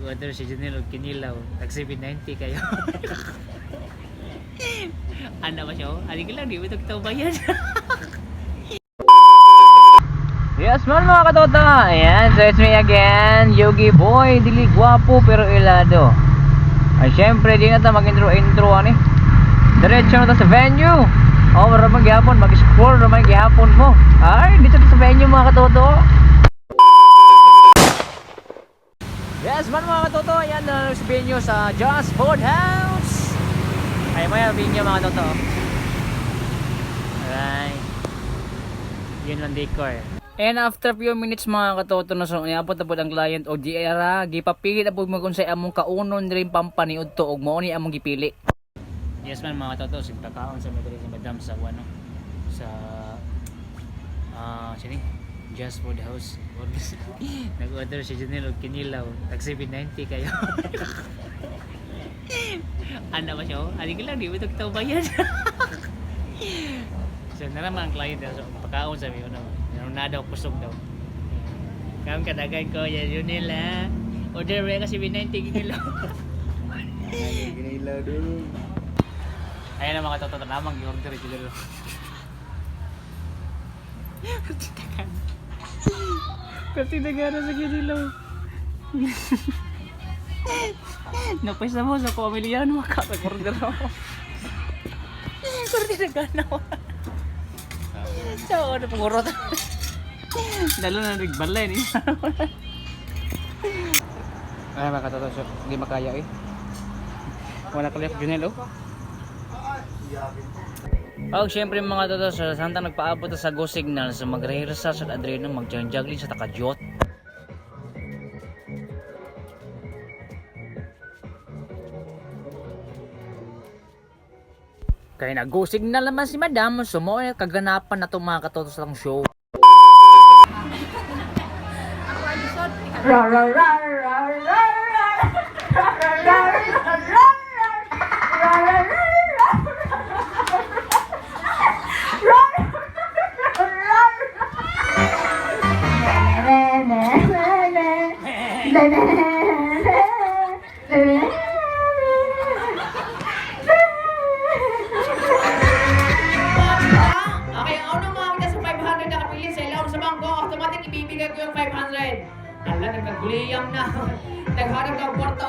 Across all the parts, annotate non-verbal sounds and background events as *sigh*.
Nag-order si Junel og kinilaw. Tag 790 kayo. *laughs* ano ba siya? Ani ka lang, di mo ito kita bayan. *laughs* Yes man mga katota, ayan, so it's me again, Yogi Boy, dili guwapo pero ilado. Ay syempre, di na ta mag-intro-intro ani. Diretso na ta sa venue. Oh, mara magyapon, mag-scroll na magyapon mo. Ay, dito sa venue mga katoto. Yes man mga katoto, ayan na sa venue sa Just Food House. Ay, maya venue mga katoto. Alright. Yun lang decor. And after few minutes mga katoto na so niabot na ang client o ara gipapili na po mo kung sa among kaunon rin pampaniud to og mao ni among gipili. Yes man mga toto, sigtakaon sa madali ni Madam sa ano sa ah sini Just Food House. *laughs* Nag-order si Junel og kinilaw. Tag 790 kayo. *laughs* ano ba siya? oh? Ani ka lang, di ito kita bayan. *laughs* so na naman ang client so pagkaon sa mi. Ano na daw kusog daw. Kam kadagay ko ya Junel ha. Order ba kasi 790 kinilaw. Ginila dulu. Ayan ang mga totoo lamang i-order ito dito. Kasi nagana sa ginilaw. Napais na mo sa pamilyan mo ka order ako. Kasi nagana ako. Sa ano pangurot. Dalo na nagbalay ni. Ay so, hindi makaya eh. Wala kaliyak Junel oh. Oh, syempre mga toto, sa santa nagpaabot sa go signal sa magrehersa sa adreno magjanjagli sa takadyot. Kaya na go signal naman si madam, sumo eh, kaganapan na itong mga katoto sa show. Okay, ang unang mga sa 500 na kapili sa ilaw sa bangko, automatic ibibigay ko yung 500. Ala, nagkaguliyang na. Nagharap ng kwarta.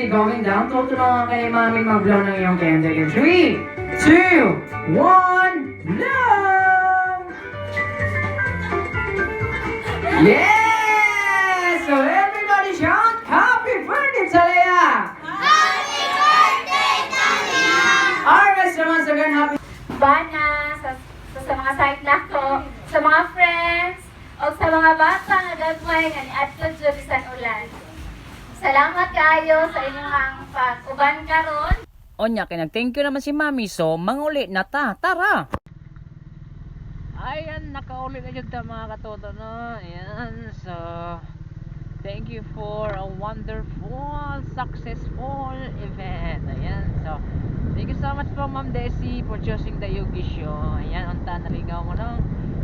Honestly, going down, tutulungan ka ni Mami mag-blow ng iyong candle in 3, 2, 1, blow! Yes! So everybody shout, Happy birthday, Talaya! Happy birthday, Talaya! Alright, so once again, happy bana, sa, sa, sa mga site nako, sa mga friends, o sa mga bata nga gagmay nga ni Adto Jud bisan ulan. Salamat kayo sa inyong pag-uban karon. Onya, kay nag-thank you naman si Mami, so manguli na ta. Tara! Ayan, nakauli na dyan ta mga katoto, no? Ayan, so... Thank you for a wonderful, successful event. Ayan, so... Thank you so much po, Ma'am Desi, for choosing the Yogi Show. Ayan, unta naligaw mo lang.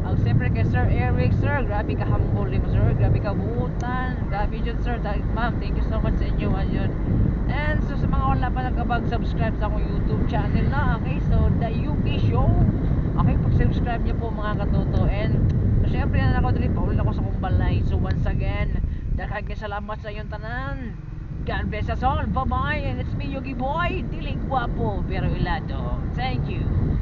Ang siyempre kay Sir Eric, Sir, grabe ka humble mo, Sir. Grabe ka buutan. Grabe dyan, Sir. Dahil, Ma'am, thank you so much sa inyo, yun. And so sa mga wala pa nakapag-subscribe sa akong YouTube channel na, okay? So, The Yuki Show. Okay, pag-subscribe niyo po mga katoto. And, so, syempre na ako dali, paulit ako sa kong balay. So, once again, kay salamat sa iyong tanan. God bless us all. Bye-bye. And it's me, Yogi Boy. Diling guwapo, pero ilado. Thank you.